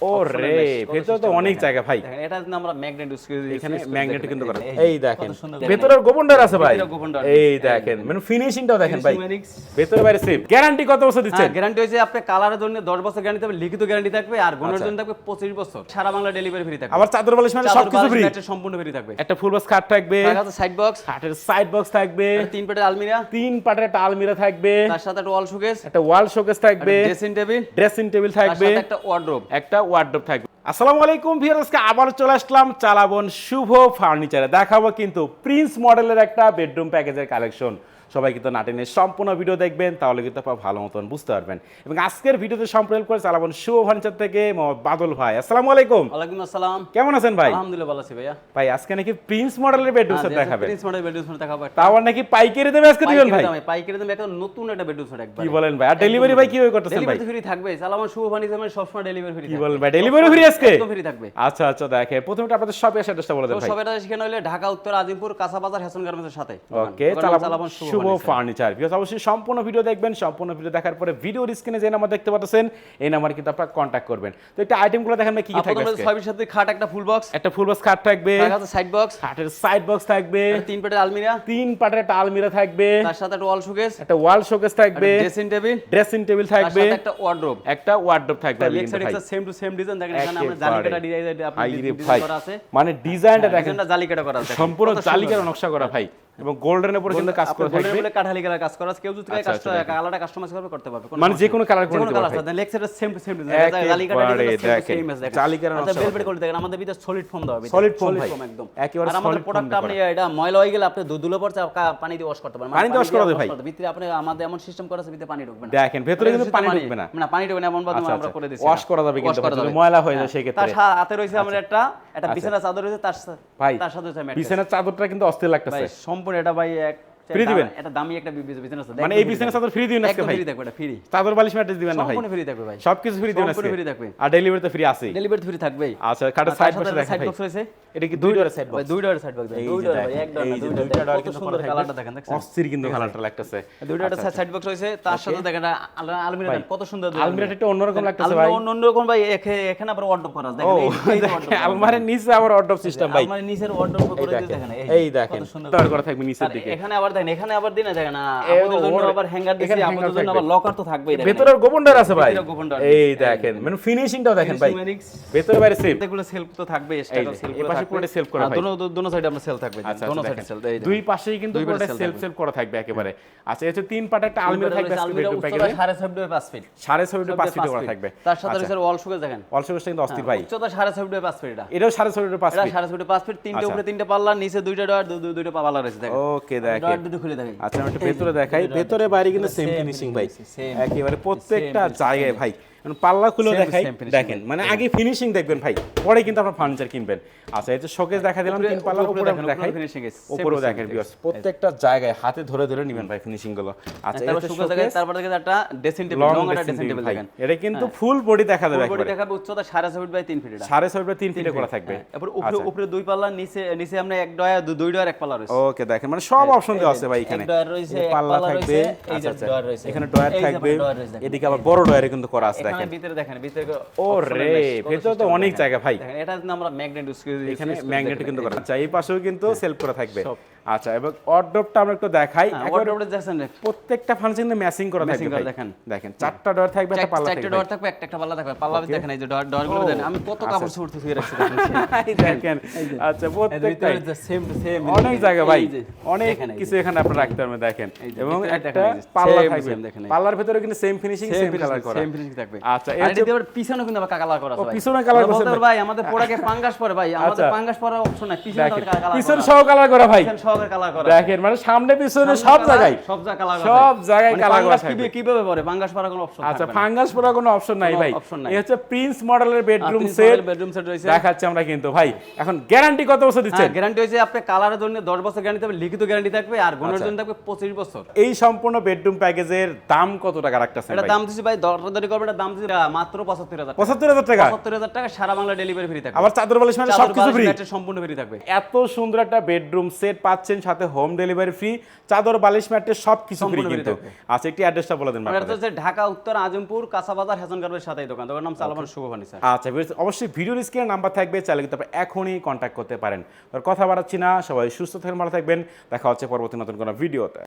ও রে ভেতরে তো অনেক জায়গা ভাই। এটা আমরা ম্যাগনেট ইউজ করি এখানে ম্যাগনেট কিন্তু করা। এই- দেখেন গোপনডার আছে ভাই। এই দেখেন। মানে ফিনিশিংটাও দেখেন ভাই। ভেতরে বাইরে সেফ গ্যারান্টি কত বছর দিচ্ছেন? গ্যারান্টি হয়েছে আপনি কালারের জন্য 10 বছর গ্যারান্টি থাকবে লিখিত গ্যারান্টি থাকবে আর আচ্ছা। গুণের জন্য থাকবে 25 বছর। সারা বাংলা ডেলিভারি ফ্রি থাকবে। আবার চাদর বালিশ মানে সবকিছু ফ্রি ম্যাট্রেস সম্পূর্ণ ফ্রি থাকবে। একটা ফুল বক্স খাট থাকবে। সাইড বক্স খাটের সাইড বক্স থাকবে। তিন পেটের আলমিরা। তিন পাটের একটা আলমিরা থাকবে। তার সাথে একটা ওয়াল শোকেস একটা ওয়াল শোকেস থাকবে। ড্রেসিং টেবিল ড্রেসিং টেবিল থাকবে। একটা ওয়ার্ড্রোব একটা ওয়ার্ডরোব থাকবে। আসসালামু আলাইকুম ভিউয়ার্স, আজকে আবার চলে আসলাম চালাবন শুভ ফার্নিচারে দেখাবো কিন্তু প্রিন্স মডেলের একটা বেডরুম প্যাকেজের কালেকশন সবাই কিন্তু নাটেনের সম্পূর্ণ ভিডিও দেখবেন তাহলে কিন্তু আপনারা ভালো মতন বুঝতে পারবেন। এবং আজকের ভিডিওতে সম্পূর্ণ করে চালাবন শুভ ফার্নিচার থেকে মোহাম্মদ বাদল ভাই। আসসালামু আলাইকুম। ওয়ালাইকুম আসসালাম। কেমন আছেন ভাই? আলহামদুলিল্লাহ ভালো আছি ভাইয়া। ভাই আজকে নাকি প্রিন্স মডেলের বেডরুম সেট দেখাবেন। প্রিন্স মডেল বেডরুম সেট দেখাবো তাও নাকি পাইকারি দেবে আজকে দিবেন ভাই? পাইকারি দামে একটা নতুন একটা বেডরুম সেট একবার। কি বলেন ভাই? আর ডেলিভারি ভাই কীভাবে করতেছেন ভাই? ডেলিভারি ফ্রি থাকবে চালামান শুভ ফার্নিচার মানে সবসময় ডেলিভারি ফ্রি কি বলেন ভাই? ডেলিভারি ফ্রি আজকে? একদম ফ্রি থাকবে। আচ্ছা আচ্ছা দেখে প্রথমে আপনাদের শপে অ্যাড্রেসটা বলে দেন ভাই। সবাই সেখানে হলে ঢাকা উত্তর আজিমপুর কাঁচা বাজার হ্যাসন গার্মেন্টসের সাথে। ওকে চালাবন শুভ ফার্নিচার বিকজ অবশ্যই সম্পূর্ণ ভিডিও দেখবেন সম্পূর্ণ ভিডিও দেখার পরে ভিডিও স্ক্রিনে যে নাম্বার দেখতে পাচ্ছেন এই নাম্বার কিন্তু আপনারা কন্ট্যাক্ট করবেন। তো একটা আইটেমগুলো দেখেন কি কি থাকবে আজকে? সাথে খাট একটা ফুল বক্স একটা ফুল বক্স খাট থাকবে। সাইড বক্স খাটের সাইড বক্স থাকবে। তিন পেটের আলমিরা। তিন পাটের একটা আলমিরা থাকবে। তার সাথে একটা ওয়াল শোকেস একটা ওয়াল শোকেস থাকবে। ড্রেসিং টেবিল ড্রেসিং টেবিল থাকবে। সাথে একটা ওয়ার্ড্রোব একটা ওয়ার্ডরোব থাকবে সেম টু সেম ডিজাইন দেখেন এখানে আমরা একেবারে। জালিকাটা ডিজাইন আপনি ডিজাইন করা আছে। মানে ডিজাইনটা দেখেন। ডিজাইনটা জালিকাটা করা আছে। সম্পূর্ণ জালিকার নকশা করা ভাই। এবং গোল্ডেনের উপরে কিন্তু কাজ করে থাকবে বলে কাঠালি কালার কাজ করা আছে কেউ যদি আচ্ছা, দেখেন। আলাদা কাস্টমাইজ করবে করতে পারবে মানে যে কোনো কালার করে পারবে লেগ সেম সেম ডিজাইন একেবারে জালিকাটা দেখেন। সেম আছে জালিকার আচ্ছা নকশা করে দেখেন আমাদের ভিতরে সলিড ফর্ম দেওয়া হবে foam ভাই। একদম একেবারে আর আমাদের প্রোডাক্ট আপনি এটা ময়লা হয়ে গেলে আপনি দুধুলো পড়ছে পানি দিয়ে ওয়াশ করতে পারবেন পানি দিয়ে wash করা ভাই। ভিতরে আপনি আমাদের এমন সিস্টেম করা আছে ভিতরে পানি ঢুকবে না দেখেন ভেতরে কিন্তু পানি ঢুকবে না না পানি ঢুকবে না এমন বাদ আচ্ছা, আমরা আচ্ছা। করে দিছি Wash করা যাবে কিন্তু যদি ময়লা হয়ে যায় হ্যাঁ। সেক্ষেত্রে। আচ্ছা। তার হাতে রয়েছে আমাদের একটা একটা বিছানা চাদর রয়েছে তার সা- ভাই তার সাথে রয়েছে বিছানার চাদরটা কিন্তু অস্থির লাগতেছে সম্পূর্ণ এটা ভাই এক Free দিবেন? এটা দামি একটা বিজনেস আছে। মানে এই চাদর ফ্রি দিবেন আজকে ভাই। ফ্রি থাকবে এটা ফ্রি চাদর বালিশ ম্যাট্রেস দিবেন না ভাই। সম্পূর্ণ ফ্রি থাকবে ভাই। সবকিছু ফ্রি দিবেন আজকে। free থাকবে। আর ডেলিভারি তো ফ্রি আছেই। ডেলিভারি ফ্রি থাকবেই। আচ্ছা খাটের সাইড বক্সে দেখেন সাইড বক্স রয়েছে? এটা কি দুই ডোরের সাইড বক্স দুই ডোরের সাইড বক্স দুই দেখেন, এক যে দুই কত কিন্তু সুন্দর কালারটা থাকবে। দেখেন দেখছেন? অস্থির কিন্তু কালারটা লাগতেছে। দুই ডোরের সাইড বক্স রয়েছে তার সাথে দেখেন আলমিরা কত সুন্দর আলমিরাটা একটু অন্যরকম লাগতেছে ভাই। অন্যরকম ভাই এখানে আবার ওয়ার্ডরোব করা আছে। দেখেন এই- আছে। আলমারির নিচে আবার অর্ডার সিস্টেম ভাই। আলমারির নিচের ওয়ার্ডরোব করে দেখেন এই দেখেন তার করা থাকবে নিচের দিকে এখানে আবার দেখেন এখানে আবার দিনে দেখেন আ, এ, জন্য আবার হ্যাঙ্গার এখানে আপনাদের জন্য আবার লকার তো থাকবেই দেখেন। ভেতরের গোপনডার আছে ভাই। এই দেখেন মানে ফিনিশিংটাও দেখেন ভাই। ভেতরে বাইরে সেফ এগুলো সেলফ তো থাকবে যে, সেলফ এই পাশে পুরোটা self করা ভাই। দোনো দোনো সাইডে আমরা সেল থাকবে আচ্ছা দোনো আচ্ছা, সাইডে সেল দেখেন। দুই পাশেই কিন্তু পুরোটা সেলফ সেলফ করা থাকবে একেবারে। আচ্ছা এটা তিন পাটে একটা আলমিরা থাকবে আলমিরা উচ্চতা প্যাকেজে সাড়ে ছয় ফিট পাঁচ ফিট সাড়ে ছয় ফিটে পাঁচ ফিটে করা থাকবে। তার সাথে রয়েছে ওয়াল শুকে দেখেন। অল সুগেসটা কিন্তু অস্থির ভাই। উচ্চতা সাড়ে ছয় ফিট পাঁচ ফিট এটা। এটাও সাড়ে ছয় ফিটে পাঁচ এটা ফিট সাড়ে ছয় ফিট পাঁচ ফিট তিনটে আচ্ছা। উপরে তিনটে পাল্লা নিচে দুইটা ডয়ার দুইটা পাল্লা রয়েছে দেখেন ওকে দেখেন খুলে দেখাই। আচ্ছা আমি একটু ভেতরে দেখাই। ভেতরে বাইরে কিন্তু সেম ফিনিশিং ভাই। একেবারে প্রত্যেকটা জায়গায় ভাই। মানে পাল্লা খুলে দেখাই দেখেন মানে আগে ফিনিশিং দেখবেন ভাই পরে কিন্তু আপনার ফার্নিচার কিনবেন। আচ্ছা এই যে শোকেস দেখা দিলাম তিন পাল্লা উপরে দেখাই। finishing উপরে দেখেন। বিয়াস প্রত্যেকটা জায়গায় হাতে ধরে ধরে নেবেন ভাই ফিনিশিংগুলো। আচ্ছা এটা শোকেস তারপর দেখেন একটা ড্রেসিং টেবিল লং একটা ড্রেসিং টেবিল দেখেন। এটা কিন্তু ফুল বডি দেখা যাবে বডি দেখাবে উচ্চতা সাড়ে ছয় ফিট বাই তিন ফিট এটা সাড়ে ছয় ফিটে তিন ফিটে করা থাকবে। এরপর উপরে আচ্ছা। উপরে দুই পাল্লা নিচে নিচে আমরা এক ডয়ার দু- দুই ডয়ার এক পাল্লা রয়েছে। ওকে দেখেন মানে সব অপশন দেওয়া আছে ভাই এখানে। ডয়ার রয়েছে, পাল্লা থাকবে এই যে আচ্ছা আচ্ছা। ডয়ার রয়েছে। এখানে ডয়ার থাকবে। এদিকে আবার বড় ডয়ারে কিন্তু করা আছে এখানে দেখেন ভিতরে দেখেন ভিতরে ও রে, ভিতরে তো অনেক জায়গা ভাই। দেখেন এটা আমরা ম্যাগনেট ইউজ করি এখানে ম্যাগনেট কিন্তু এই করা। আচ্ছা এই পাশেও কিন্তু সেলফ করা থাকবে। আচ্ছা এবং অর্ডরটা আমরা একটু দেখাই হ্যাঁ, একবারে wardrobe টা দেখছেন দেখ। প্রত্যেকটা ফাংশন কিন্তু ম্যাচিং করা থাকবে ভাই। দেখেন। দেখেন চারটা ডোর থাকবে একটা পাল্লা চারটে থাকবে ডয়ার থাকবে একটা একটা পাল্লা থাকবে পাল্লা দেখেন এই যে ডয়ার ডয়ারগুলো ও, দেখেন আমি কত আচ্ছা। কাপড় চোপড় ধুয়ে রাখছি দেখেন। এই দেখেন আচ্ছা প্রত্যেকটাই সেম সেম অনেক জায়গা ভাই অনেক কিছু এখানে আপনারা রাখতে পারবেন দেখেন এবং একটা দেখেন এই পাল্লা থাকবে দেখেন পাল্লার ভিতরে কিন্তু সেম ফিনিশিং সেম কালার করা সেম ফিনিশিং থাকবে আচ্ছা, এর আর যে- পিছনে কিন্তু আবার কালার করা আছে। পিছনে colour আমরা করছে ভাই। আমাদের পোড়াকে পাঙ্গাস পরে ভাই আমাদের আচ্ছা। পাঙ্গাস পরার অপশন নাই পিছনে দেখেন কালার পিছন করা সহ কালার করা ভাই পিছন কালার করা দেখেন মানে সামনে পিছনে সব জায়গায় সব জায়গায় কালার সব জায়গায় colour করা থাকবে। কীভাবে পরে? পাঙ্গাস পরার কোনো অপশন আচ্ছা ফাঙ্গাস পড়ার কোনো অপশন নাই ভাই। এই হচ্ছে প্রিন্স মডেলের বেডরুম সেট bedroom set রয়েছে। দেখাচ্ছি আমরা কিন্তু ভাই। এখন গ্যারান্টি কত বছর দিচ্ছেন? গ্যারান্টি হয়েছে আপনি কালারের জন্য 10 বছর গ্যারান্টি থাকবে লিখিত গ্যারান্টি থাকবে আর গুণের আচ্ছা। জন্য থাকবে 25 বছর। এই সম্পূর্ণ বেডরুম প্যাকেজের দাম কত টাকা রাখতেছেন এটা দাম দিছি ভাই দরদারি করবে এটা দাম দিছি মাত্র 75000 টাকা। পঁচাত্তর হাজার টাকা? 75000 টাকা সারা বাংলা ডেলিভারি ফ্রি থাকবে। আবার চাদর বালিশ মানে সবকিছু ফ্রি সম্পূর্ণ ফ্রি থাকবে। এত সুন্দর একটা বেডরুম সেট পাচ্ছেন পাচ্ছেন সাথে হোম ডেলিভারি ফ্রি চাদর বালিশ ম্যাট্রেস সব কিছু ফ্রি কিন্তু। আচ্ছা একটি অ্যাড্রেসটা বলে দিন হচ্ছে ঢাকা উত্তর আজমপুর কাঁচাবাজার হেসন গার্বের সাথে দোকান। দোকান নাম সালমান শুভ ফার্নিচার আচ্ছা অবশ্যই ভিডিওর স্ক্রিনে নাম্বার থাকবে চাইলে কিন্তু আপনারা এখনই কন্ট্যাক্ট করতে পারেন। আর কথা বাড়াচ্ছি না সবাই সুস্থ থাকেন ভালো থাকবেন। দেখা হচ্ছে পরবর্তী নতুন কোনো ভিডিওতে